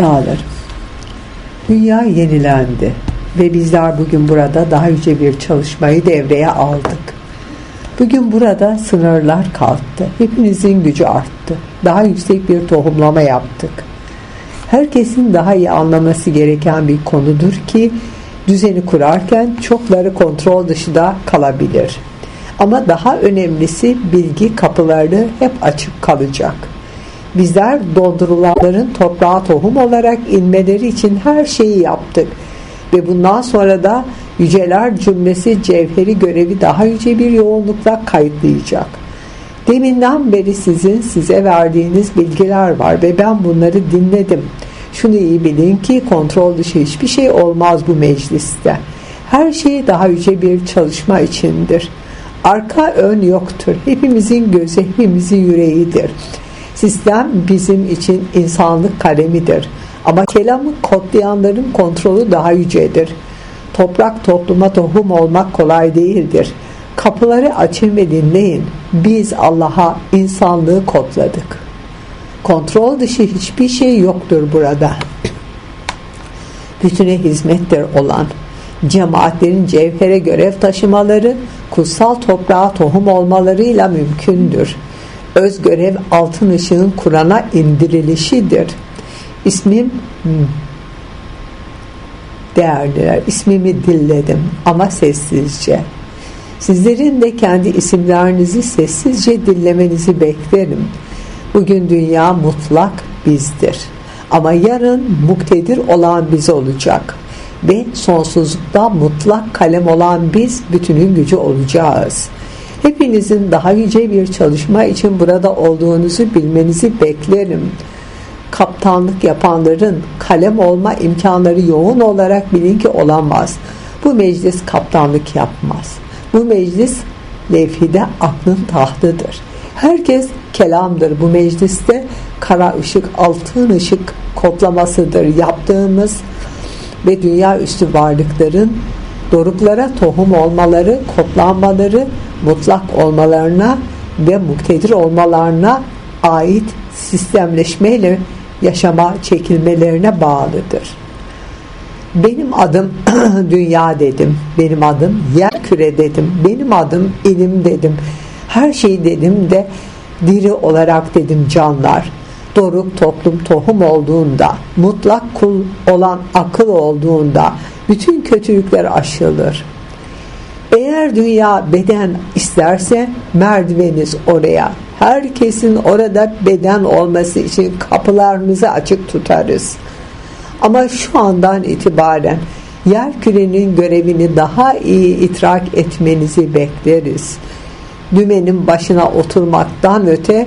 Dağlarım. Dünya yenilendi ve bizler bugün burada daha yüce bir çalışmayı devreye aldık. Bugün burada sınırlar kalktı. Hepinizin gücü arttı. Daha yüksek bir tohumlama yaptık. Herkesin daha iyi anlaması gereken bir konudur ki düzeni kurarken çokları kontrol dışında kalabilir. Ama daha önemlisi bilgi kapıları hep açık kalacak. Bizler dondurulanların toprağa tohum olarak inmeleri için her şeyi yaptık. Ve bundan sonra da yüceler cümlesi cevheri görevi daha yüce bir yoğunlukla kayıtlayacak. Deminden beri sizin size verdiğiniz bilgiler var ve ben bunları dinledim. Şunu iyi bilin ki kontrol dışı hiçbir şey olmaz bu mecliste. Her şey daha yüce bir çalışma içindir. Arka ön yoktur. Hepimizin gözü, hepimizin yüreğidir. Sistem bizim için insanlık kalemidir. Ama kelamı kodlayanların kontrolü daha yücedir. Toprak topluma tohum olmak kolay değildir. Kapıları açın ve dinleyin. Biz Allah'a insanlığı kodladık. Kontrol dışı hiçbir şey yoktur burada. Bütüne hizmettir olan cemaatlerin cevhere görev taşımaları kutsal toprağa tohum olmalarıyla mümkündür. Öz görev altın ışığın Kur'an'a indirilişidir. İsmim değerliler ismimi dilledim ama sessizce. Sizlerin de kendi isimlerinizi sessizce dillemenizi beklerim. Bugün dünya mutlak bizdir. Ama yarın muktedir olan biz olacak. Ve sonsuzlukta mutlak kalem olan biz bütünün gücü olacağız. Hepinizin daha yüce bir çalışma için burada olduğunuzu bilmenizi beklerim. Kaptanlık yapanların kalem olma imkanları yoğun olarak bilin ki olamaz. Bu meclis kaptanlık yapmaz. Bu meclis levhide aklın tahtıdır. Herkes kelamdır bu mecliste kara ışık altın ışık kodlamasıdır yaptığımız ve dünya üstü varlıkların doruklara tohum olmaları, kodlanmaları, mutlak olmalarına ve muktedir olmalarına ait sistemleşmeyle yaşama çekilmelerine bağlıdır. Benim adım dünya dedim. Benim adım yer küre dedim. Benim adım ilim dedim. Her şeyi dedim de diri olarak dedim canlar. Doruk toplum tohum olduğunda, mutlak kul olan akıl olduğunda bütün kötülükler aşılır. Eğer dünya beden isterse merdiveniz oraya. Herkesin orada beden olması için kapılarımızı açık tutarız. Ama şu andan itibaren yer kürenin görevini daha iyi idrak etmenizi bekleriz. Dümenin başına oturmaktan öte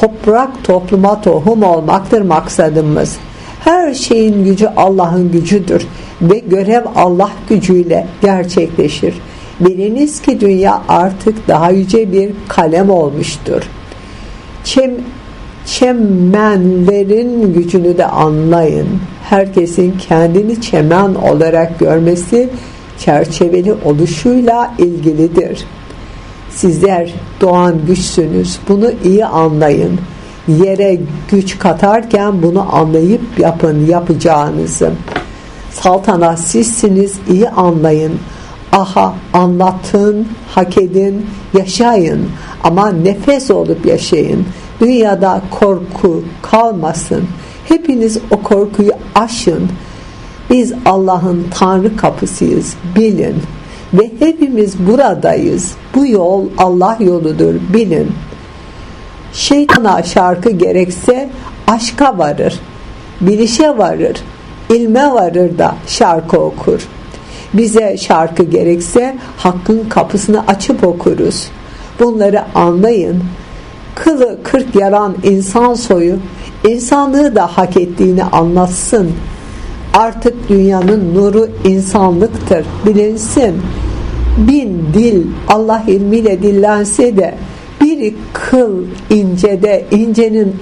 toprak topluma tohum olmaktır maksadımız. Her şeyin gücü Allah'ın gücüdür ve görev Allah gücüyle gerçekleşir. Biliniz ki dünya artık daha yüce bir kalem olmuştur. Çem, çemenlerin gücünü de anlayın. Herkesin kendini çemen olarak görmesi çerçeveli oluşuyla ilgilidir. Sizler doğan güçsünüz. Bunu iyi anlayın. Yere güç katarken bunu anlayıp yapın yapacağınızı. Saltanat sizsiniz. iyi anlayın. Aha anlatın, hak edin, yaşayın. Ama nefes olup yaşayın. Dünyada korku kalmasın. Hepiniz o korkuyu aşın. Biz Allah'ın Tanrı kapısıyız. Bilin ve hepimiz buradayız. Bu yol Allah yoludur bilin. Şeytana şarkı gerekse aşka varır, bilişe varır, ilme varır da şarkı okur. Bize şarkı gerekse hakkın kapısını açıp okuruz. Bunları anlayın. Kılı kırk yaran insan soyu insanlığı da hak ettiğini anlatsın. Artık dünyanın nuru insanlıktır. Bilinsin. Bin dil Allah ilmiyle dillense de bir kıl incede, incenin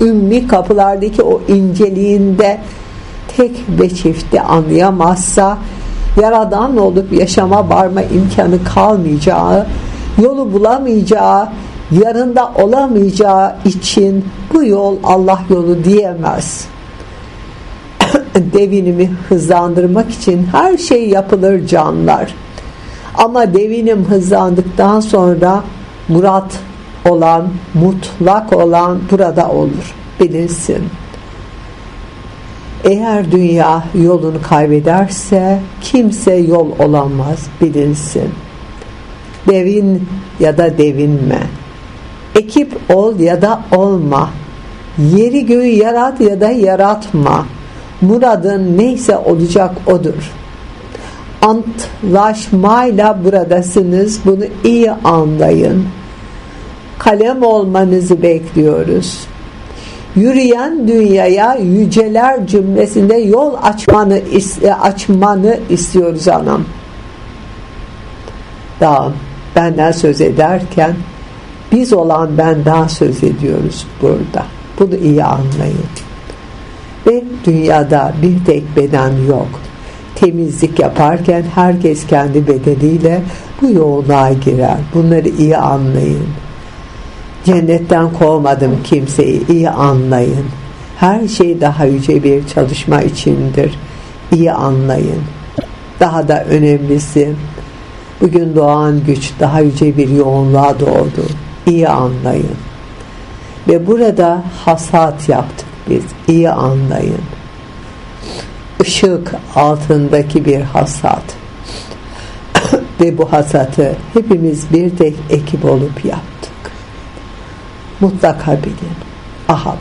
ümmi kapılardaki o inceliğinde tek ve çifti anlayamazsa yaradan olup yaşama varma imkanı kalmayacağı, yolu bulamayacağı, yarında olamayacağı için bu yol Allah yolu diyemez. devinimi hızlandırmak için her şey yapılır canlar. Ama devinim hızlandıktan sonra murat olan, mutlak olan burada olur. Bilinsin. Eğer dünya yolunu kaybederse kimse yol olamaz bilinsin. Devin ya da devinme. Ekip ol ya da olma. Yeri göğü yarat ya da yaratma. Muradın neyse olacak odur. Antlaşmayla buradasınız. Bunu iyi anlayın. Kalem olmanızı bekliyoruz yürüyen dünyaya yüceler cümlesinde yol açmanı açmanı istiyoruz anam. Daha benden söz ederken biz olan benden söz ediyoruz burada. Bunu iyi anlayın. Ve dünyada bir tek beden yok. Temizlik yaparken herkes kendi bedeniyle bu yoğunluğa girer. Bunları iyi anlayın. Cennetten kovmadım kimseyi iyi anlayın. Her şey daha yüce bir çalışma içindir. İyi anlayın. Daha da önemlisi bugün doğan güç daha yüce bir yoğunluğa doğdu. İyi anlayın. Ve burada hasat yaptık biz. İyi anlayın. Işık altındaki bir hasat. Ve bu hasatı hepimiz bir tek ekip olup yaptık mutlaka bilin. Aha